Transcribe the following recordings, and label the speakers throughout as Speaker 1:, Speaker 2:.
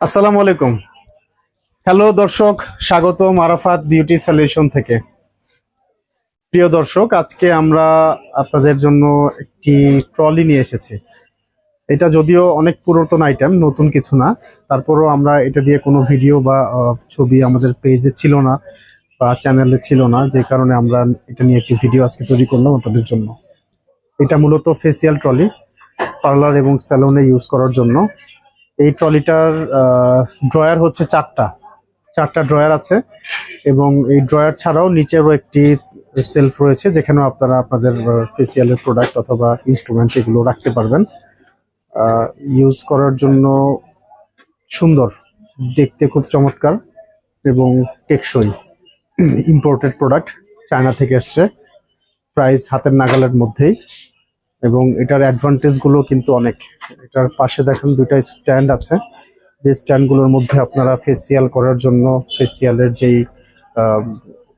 Speaker 1: আসসালামু আলাইকুম। হ্যালো দর্শক স্বাগত মারাফাত বিউটি সলিউশন থেকে। প্রিয় দর্শক, আজকে আমরা আপনাদের জন্য একটি ট্রলি নিয়ে এসেছি। এটা যদিও অনেক পুরাতন আইটেম নতুন কিছু না। তারপরও আমরা এটা দিয়ে কোনো ভিডিও বা ছবি আমাদের পেজে ছিল না বা চ্যানেলে ছিল না, যে কারণে আমরা এটা নিয়ে একটি ভিডিও আজকে তৈরি করলাম আপনাদের জন্য। এটা মূলত ফেসিয়াল ট্রলি পার্লার এবং স্যালনে ইউজ করার জন্য। এই ট্রলিটার ড্রয়ার হচ্ছে চারটা। চারটা ড্রয়ার আছে এবং এই ড্রয়ার ছাড়াও নিচেরও একটি সেলফ রয়েছে যেখানেও আপনারা আপনাদের ফেসিয়ালের প্রোডাক্ট অথবা ইনস্ট্রুমেন্ট এগুলো রাখতে পারবেন। ইউজ করার জন্য সুন্দর, দেখতে খুব চমৎকার এবং টেকসই ইম্পোর্টেড প্রোডাক্ট চায়না থেকে এসছে। প্রাইস হাতের নাগালের মধ্যেই। এবং এটার অ্যাডভান্টেজগুলো কিন্তু অনেক। এটার পাশে দেখেন দুইটা স্ট্যান্ড আছে। যে স্ট্যান্ডগুলোর মধ্যে আপনারা ফেসিয়াল করার জন্য ফেসিয়ালের যেই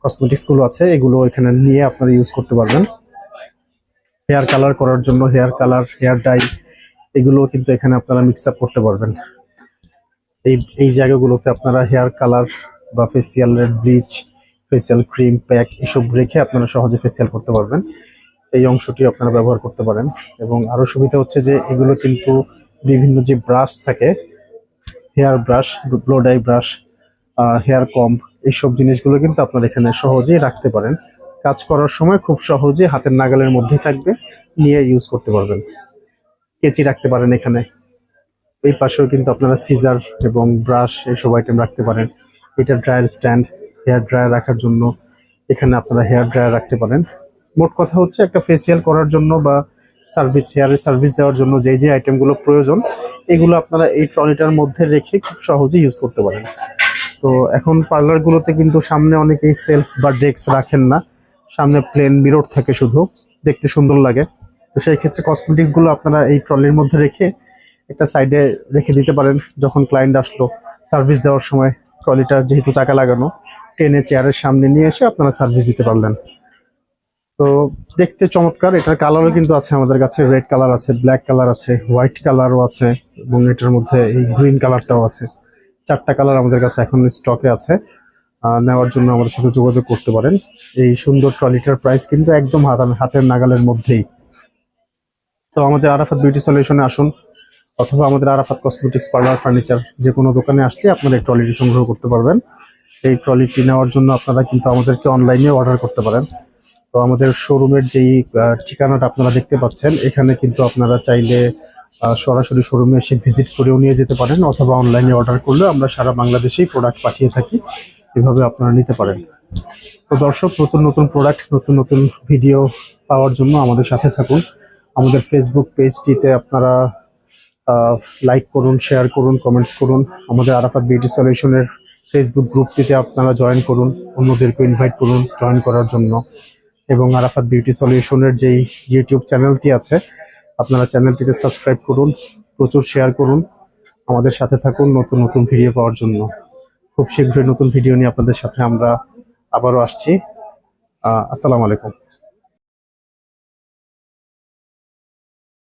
Speaker 1: কসমেটিক্সগুলো আছে, এগুলো এখানে নিয়ে আপনারা ইউজ করতে পারবেন। হেয়ার কালার করার জন্য হেয়ার কালার হেয়ার ডাই এগুলো কিন্তু এখানে আপনারা মিক্স আপ করতে পারবেন। এই এই জায়গাগুলোতে আপনারা হেয়ার কালার বা ফেসিয়ালের ব্লিচ ফেসিয়াল ক্রিম প্যাক এসব রেখে আপনারা সহজে ফেসিয়াল করতে পারবেন। এই অংশটি আপনারা ব্যবহার করতে পারেন। এবং আরও সুবিধা হচ্ছে যে এগুলো কিন্তু বিভিন্ন যে ব্রাশ থাকে, hair brush, blow dry brush hair comb এইসব জিনিসগুলো কিন্তু আপনারা এখানে সহজেই রাখতে পারেন। কাজ করার সময় খুব সহজে হাতের নাগালের মধ্যেই থাকবে, নিয়ে ইউজ করতে পারবেন। কেচি রাখতে পারেন এখানে। এই পাশেও কিন্তু আপনারা সিজার এবং ব্রাশ এইসব আইটেম রাখতে পারেন। এটা ড্রায়ার স্ট্যান্ড হেয়ার ড্রায়ার রাখার জন্য। এখানে আপনারা হেয়ার ড্রায়ার রাখতে পারেন। মোট কথা হচ্ছে একটা ফেসিয়াল করার জন্য বা সার্ভিস হেয়ারের সার্ভিস দেওয়ার জন্য যে যে আইটেমগুলো প্রয়োজন, এগুলো আপনারা এই ট্রলিটার মধ্যে রেখে খুব সহজেই ইউজ করতে পারেন। তো এখন পার্লারগুলোতে কিন্তু সামনে অনেকেই সেলফ বা ডেস্ক রাখেন না। সামনে প্লেন মিরর থাকে শুধু, দেখতে সুন্দর লাগে। তো সেই ক্ষেত্রে কসমেটিক্সগুলো আপনারা এই ট্রলির মধ্যে রেখে একটা সাইডে রেখে দিতে পারেন, যখন ক্লায়েন্ট আসলো সার্ভিস দেওয়ার সময়। ট্রলিটা যেহেতু চাকা লাগানো, টেনে চেয়ারের সামনে নিয়ে এসে আপনারা সার্ভিস দিতে পারলেন। তো দেখতে চমৎকার, এটার কালারও কিন্তু আছে আমাদের কাছে রেড কালার আছে ব্ল্যাক কালার আছে হোয়াইট কালারও আছে, এবং এটার মধ্যে এই গ্রিন কালারটাও আছে। চারটা কালার আমাদের কাছে এখন স্টকে আছে। নেওয়ার জন্য আমাদের সাথে যোগাযোগ করতে পারেন। এই সুন্দর ট্রলিটার প্রাইস কিন্তু একদম হাত- হাতের নাগালের মধ্যেই। তো আমাদের আরাফাত বিউটি সলিউশনে আসুন। অথবা আমাদের আরাফাত কসমেটিক্স পার্লার ফার্নিচার যে কোনো দোকানে আসলে আপনারা এই ট্রলিটি সংগ্রহ করতে পারবেন। এই ট্রলিটি নেওয়ার জন্য আপনারা কিন্তু আমাদেরকে অনলাইনে অর্ডার করতে পারেন। তো আমাদের শোরুমের যেই ঠিকানাটা আপনারা দেখতে পাচ্ছেন, এখানে কিন্তু আপনারা চাইলে সরাসরি শোরুমে এসে ভিজিট করেও নিয়ে যেতে পারেন অথবা অনলাইনে অর্ডার করলে আমরা সারা বাংলাদেশেই প্রোডাক্ট পাঠিয়ে থাকি, এভাবে আপনারা নিতে পারেন। তো দর্শক, নতুন নতুন প্রোডাক্ট নতুন নতুন ভিডিও পাওয়ার জন্য আমাদের সাথে থাকুন। আমাদের ফেসবুক পেজটিতে আপনারা লাইক করুন শেয়ার করুন কমেন্টস করুন। আমাদের আরাফাত বিউটি সলিউশনের ফেসবুক গ্রুপটিতে আপনারা জয়েন করুন, অন্যদেরকে ইনভাইট করুন জয়েন করার জন্য। এবং আরাফাত বিউটি সলিউশনের যেই ইউটিউব চ্যানেলটি আছে, আপনারা চ্যানেলটিকে সাবস্ক্রাইব করুন, প্রচুর শেয়ার করুন, আমাদের সাথে থাকুন নতুন নতুন ভিডিও পাওয়ার জন্য। খুব শীঘ্রই নতুন ভিডিও নিয়ে আপনাদের সাথে আমরা আবারও আসছি। আসসালামু আলাইকুম।